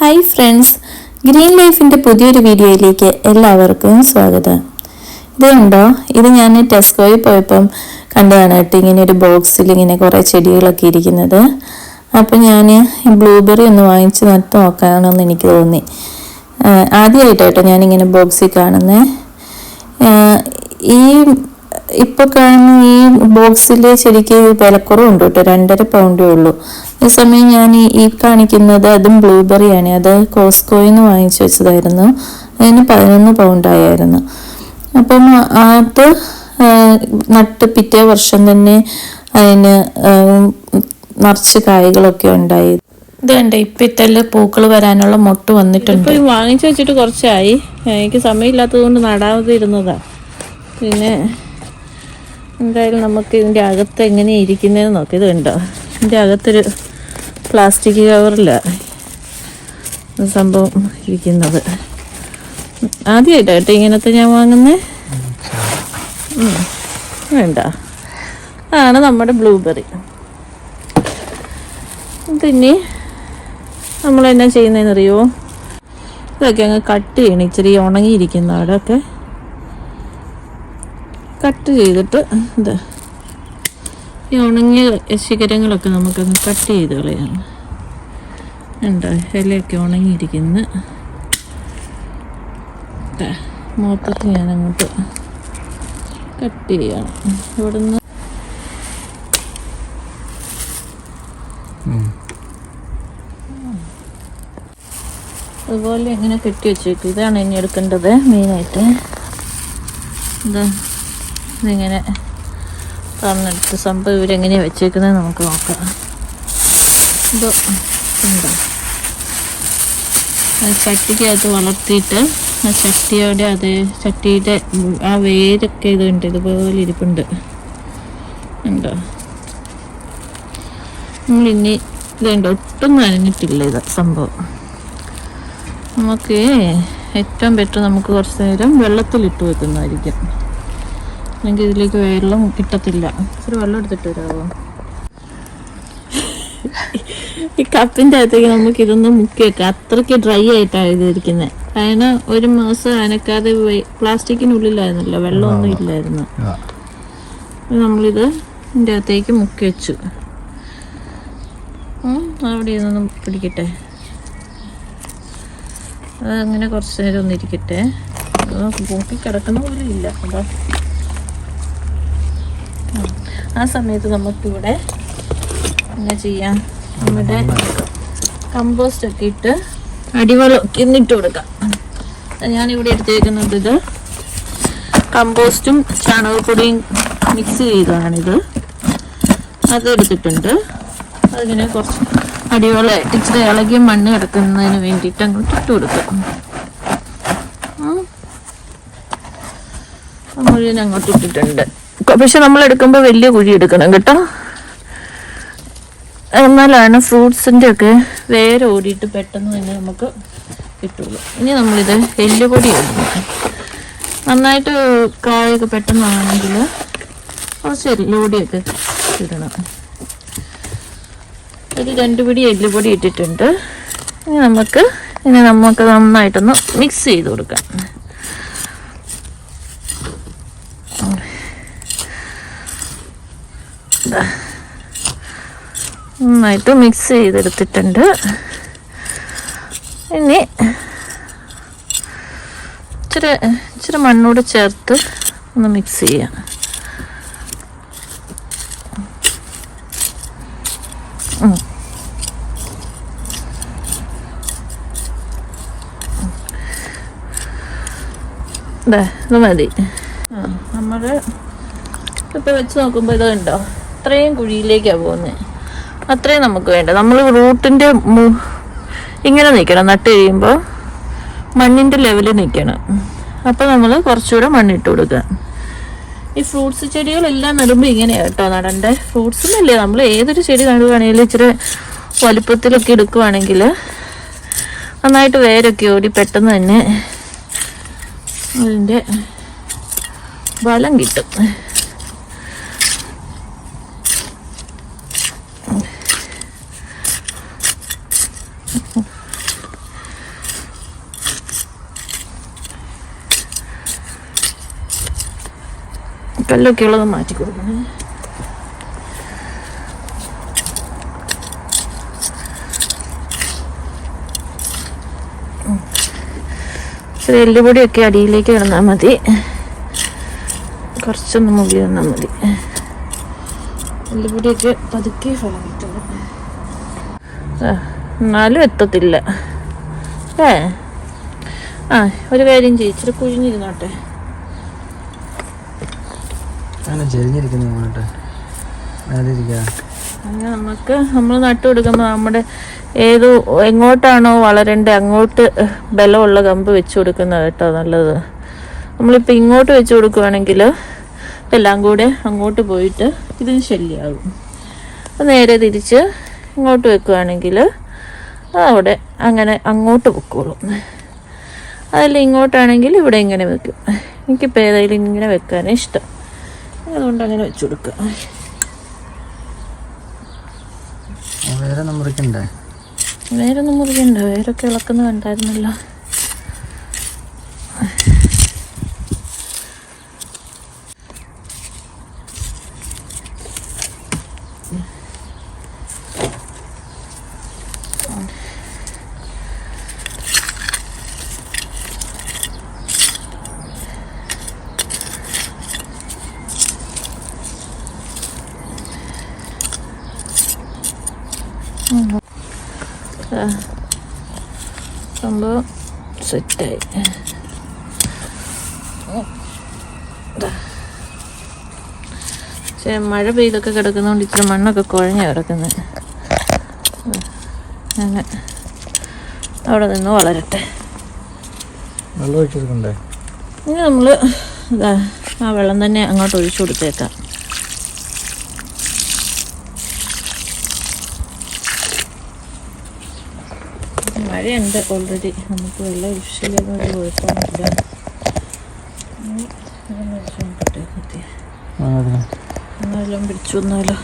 Hi friends green ലൈഫിന്റെ പുതിയൊരു വീഡിയോയിലേക്ക് എല്ലാവർക്കും സ്വാഗതം. ഇതുണ്ടോ? ഇത് ഞാൻ ടെസ്കോയിൽ പോയപ്പം കണ്ടതാണ് കേട്ടോ ഇങ്ങനെ ഒരു ബോക്സിൽ ഇങ്ങനെ കുറേ ചെടികളൊക്കെ ഇരിക്കുന്നത്. അപ്പം ഞാൻ ബ്ലൂബെറി ഒന്ന് വാങ്ങിച്ച് നട്ട് നോക്കാമെന്ന് എനിക്ക് തോന്നി. ആദ്യമായിട്ട് കേട്ടോ ഞാനിങ്ങനെ ബോക്സിൽ കാണുന്നത് ഈ ഇപ്പോൾ കാണുന്ന ഈ ബോക്സിൽ ശരിക്ക് വിലക്കുറവുണ്ട് കേട്ടോ രണ്ടര പൗണ്ടേ ഉള്ളൂ. ഈ സമയം ഞാൻ ഈ- കാണിക്കുന്നത് അതും ബ്ലൂബെറിയാണ് അത് കോസ്കോയിൽ നിന്ന് വാങ്ങിച്ചു വെച്ചതായിരുന്നു. അതിന് പതിനൊന്ന് പൗണ്ടായിരുന്നു അപ്പം അത് നട്ട് പിറ്റേ വർഷം തന്നെ അതിന് നിറച്ച് കായ്കളൊക്കെ ഉണ്ടായി. ഇത് കണ്ട ഇപ്പൊ ഇത്തല്ല പൂക്കൾ വരാനുള്ള മൊട്ട് വന്നിട്ടുണ്ട്. വാങ്ങിച്ചു വെച്ചിട്ട് കുറച്ചായി. എനിക്ക് സമയമില്ലാത്തത് കൊണ്ട് നടാതെ ഇരുന്നതാ പിന്നെ എന്തായാലും നമുക്ക് ഇതിന്റെ അകത്ത് എങ്ങനെയാണ് ഇരിക്കുന്നതെന്ന് നോക്കി. ഇത് കണ്ടോ? ഇതിന്റെ അകത്തൊരു പ്ലാസ്റ്റിക് കവറിലാണ് സംഭവം ഇരിക്കുന്നത്. ആദ്യമായിട്ടോ കേട്ടോ ഇങ്ങനത്തെ ഞാൻ വാങ്ങുന്നേ. വേണ്ട. അതാണ് നമ്മുടെ ബ്ലൂബെറി. പിന്നെ നമ്മൾ എന്നാ ചെയ്യുന്നതെന്നറിയോ ഇതൊക്കെ അങ്ങ് കട്ട് ചെയ്യണം. ഇച്ചിരി ഉണങ്ങിയിരിക്കുന്ന അവിടെയൊക്കെ കട്ട് ചെയ്തിട്ട് ഇത് ഈ ഉണങ്ങിയ ശിഖരങ്ങളൊക്കെ നമുക്കൊന്ന് കട്ട് ചെയ്ത് കളയാം ഉണ്ടോ ഇലയൊക്കെ ഉണങ്ങിയിരിക്കുന്ന. മൊത്തത്തിൽ ഞാൻ അങ്ങോട്ട് കട്ട് ചെയ്യണം. ഇവിടുന്ന് അതുപോലെ ഇങ്ങനെ കെട്ടി വെച്ചേക്ക്. ഇതാണ് ഇനി എടുക്കേണ്ടത് മെയിനായിട്ട്. എന്താ ഇതിങ്ങനെ തുറന്നെടുത്ത് സംഭവം ഇവരെങ്ങനെയാണ് വെച്ചേക്കുന്നത് നമുക്ക് നോക്കാം. ഇത് ഉണ്ടോ? ചട്ടിക്കകത്ത് വളർത്തിയിട്ട് ആ ചട്ടിയോടെ അത് ചട്ടിയുടെ ആ വേരൊക്കെ ഇതുണ്ട് ഇതുപോലെ ഇരിപ്പുണ്ട്. ഉണ്ടോ? നമ്മളിനി ഇതുണ്ട് ഒട്ടും നനഞ്ഞിട്ടില്ല ഇത് സംഭവം. നമുക്ക് ഏറ്റവും ബെറ്റർ നമുക്ക് കുറച്ച് നേരം വെള്ളത്തിലിട്ട് വെക്കുന്നതായിരിക്കും. അല്ലെങ്കിൽ ഇതിലേക്ക് വെള്ളം കിട്ടത്തില്ല. ഇച്ചിരി വെള്ളം എടുത്തിട്ട് വരാമോ ഈ കപ്പിന്റെ അകത്തേക്ക് നമുക്ക് ഇതൊന്ന് മുക്കി വെക്കാം. അത്രയ്ക്ക് ഡ്രൈ ആയിട്ടാണ് ഇതിരിക്കുന്നത് കാരണം ഒരു മാസം അനക്കാതെ പ്ലാസ്റ്റിക്കിനുള്ളിലായിരുന്നല്ലോ വെള്ളമൊന്നും ഇല്ലായിരുന്നു. നമ്മളിത് ഇതിന്റെ അകത്തേക്ക് മുക്കി വെച്ചു. അവിടെ ഇതൊന്നും പിടിക്കട്ടെ. അതങ്ങനെ കുറച്ച് നേരം ഒന്നിരിക്കട്ടെ ഇരിക്കട്ടെ. അത് പൊക്കി കിടക്കുന്ന പോലും ഇല്ല. അതാ. ആ സമയത്ത് നമുക്കിവിടെ എന്നാ ചെയ്യാം? നമ്മുടെ കമ്പോസ്റ്റ് ഒക്കെ ഇട്ട് അടിവളമൊക്കെ ഇന്നിട്ട് കൊടുക്കാം. ഞാനിവിടെ എടുത്തേക്കുന്നത് ഇത് കമ്പോസ്റ്റും ചാണകപ്പൊടിയും മിക്സ് ചെയ്തതാണിത്. അത് എടുത്തിട്ടുണ്ട് അതിങ്ങനെ കുറച്ച് അടിയോളമായിട്ട് ഇച്ചിരി ഇളകിയ മണ്ണ് കിടക്കുന്നതിന് വേണ്ടിയിട്ട് അങ്ങോട്ട് ഇട്ട് കൊടുക്കാം. മുഴുവൻ അങ്ങോട്ട് ഇട്ടിട്ടുണ്ട്. പക്ഷെ നമ്മൾ എടുക്കുമ്പോൾ വലിയ കുഴി എടുക്കണം കേട്ടോ. എന്നാലാണ് ഫ്രൂട്ട്സിന്റെ ഒക്കെ വേറെ ഓടിയിട്ട് പെട്ടെന്ന് തന്നെ നമുക്ക് കിട്ടുള്ളൂ. ഇനി നമ്മളിത് എല്ലുപൊടി ഇടണം. നന്നായിട്ട് കായൊക്കെ പെട്ടെന്ന് ആണെങ്കിൽ കുറച്ച് എല്ലുപൊടിയൊക്കെ ഇടണം. ഒരു രണ്ട് പിടി എല്ലുപൊടി ഇട്ടിട്ടുണ്ട്. ഇനി നമുക്ക് ഇനി നമുക്ക് നന്നായിട്ടൊന്ന് മിക്സ് ചെയ്ത് കൊടുക്കാം. നന്നായിട്ട് മിക്സ് ചെയ്തെടുത്തിട്ടുണ്ട്. ഇനി ഇച്ചിരി ഇച്ചിരി മണ്ണൂടെ ചേർത്ത് ഒന്ന് മിക്സ് ചെയ്യാം. ഇത് മതി. നമ്മൾ ഇപ്പം വെച്ച് നോക്കുമ്പോൾ ഇത് കണ്ടോ? അത്രയും കുഴിയിലേക്കാണ് പോകുന്നത് അത്രയും നമുക്ക് വേണ്ട. നമ്മൾ റൂട്ടിന്റെ ഇങ്ങനെ നിൽക്കണം നട്ട് കഴിയുമ്പോൾ മണ്ണിന്റെ ലെവലിൽ നിൽക്കണം അപ്പോൾ നമ്മൾ കുറച്ചുകൂടെ മണ്ണിട്ട് കൊടുക്കുക. ഈ ഫ്രൂട്ട്സ് ചെടികളെല്ലാം നടുമ്പോൾ ഇങ്ങനെയാണ് കേട്ടോ നടണ്ടേ. ഫ്രൂട്ട്സിലല്ലേ നമ്മൾ ഏതൊരു ചെടി നടുവാണെങ്കിലും ഇച്ചിരി വലുപ്പത്തിലൊക്കെ എടുക്കുവാണെങ്കിൽ നന്നായിട്ട് വേരൊക്കെ ഓടി പെട്ടെന്ന് തന്നെ അതിന്റെ ബലം കിട്ടും. കല്ലൊക്കെ ഉള്ളത് മാറ്റി കൊടുക്കണേ. ഇച്ചിരി എല്ലുപൊടിയൊക്കെ അടിയിലേക്ക് കിടന്നാൽ മതി. കുറച്ചൊന്ന് മുകളിൽ നിന്നാൽ മതി. എല്ലുപൊടിയൊക്കെ പതുക്കെ ഫലം കിട്ടുള്ളൂ എന്നാലും എത്തത്തില്ല. ഏ? ആ ഒരു കാര്യം ചെയ്യും. ഇച്ചിരി കുഴിഞ്ഞിരുന്നോട്ടെ. അങ്ങനെ ചെരിഞ്ഞിരിക്കുന്നു ഇരിക്കുക അങ്ങനെ നമുക്ക് നമ്മൾ നട്ടു കൊടുക്കുമ്പോൾ നമ്മുടെ ഏത് എങ്ങോട്ടാണോ വളരേണ്ടത് അങ്ങോട്ട് ബലമുള്ള കമ്പ് വെച്ച് കൊടുക്കുന്നത് കേട്ടോ നല്ലത്. നമ്മളിപ്പോൾ ഇങ്ങോട്ട് വെച്ച് കൊടുക്കുവാണെങ്കിൽ എല്ലാം കൂടെ അങ്ങോട്ട് പോയിട്ട് ഇതിന് ശല്യമാകും അപ്പോൾ നേരെ തിരിച്ച് ഇങ്ങോട്ട് വെക്കുകയാണെങ്കിൽ അവിടെ അങ്ങനെ അങ്ങോട്ട് പൊക്കോളും. അതല്ല ഇങ്ങോട്ടാണെങ്കിൽ ഇവിടെ ഇങ്ങനെ വെക്കും. എനിക്കിപ്പോൾ ഏതായാലും ഇങ്ങനെ വെക്കാനേ ഇഷ്ടം. അതുകൊണ്ട് അങ്ങനെ വെച്ച് കൊടുക്കുക ആ, വേറെ ഒന്നും മുറിക്കണ്ടേ? വേരൊന്നും മുറിക്കണ്ട. വേരൊക്കെ ഇളക്കുന്ന കണ്ടായിരുന്നല്ലോ ആ. സംഭവം സെറ്റായി പക്ഷേ മഴ പെയ്തൊക്കെ കിടക്കുന്നതുകൊണ്ട് ഇച്ചിരി മണ്ണൊക്കെ കുഴഞ്ഞ കിടക്കുന്നത് അങ്ങനെ. അവിടെ നിന്ന് വളരട്ടെ. വെള്ളം ഒഴിച്ചു കൊടുക്കണ്ടേ ഇനി നമ്മൾ ആ വെള്ളം തന്നെ അങ്ങോട്ട് ഒഴിച്ചു കൊടുത്തേക്കാം. മഴയുണ്ട് ഓൾറെഡി നമുക്ക് വെള്ളം ഒഴിച്ചില്ലെന്ന് ഒരു കുഴപ്പമൊന്നുമില്ല. ഒന്നാലും. പിടിച്ചു വന്നാലോ.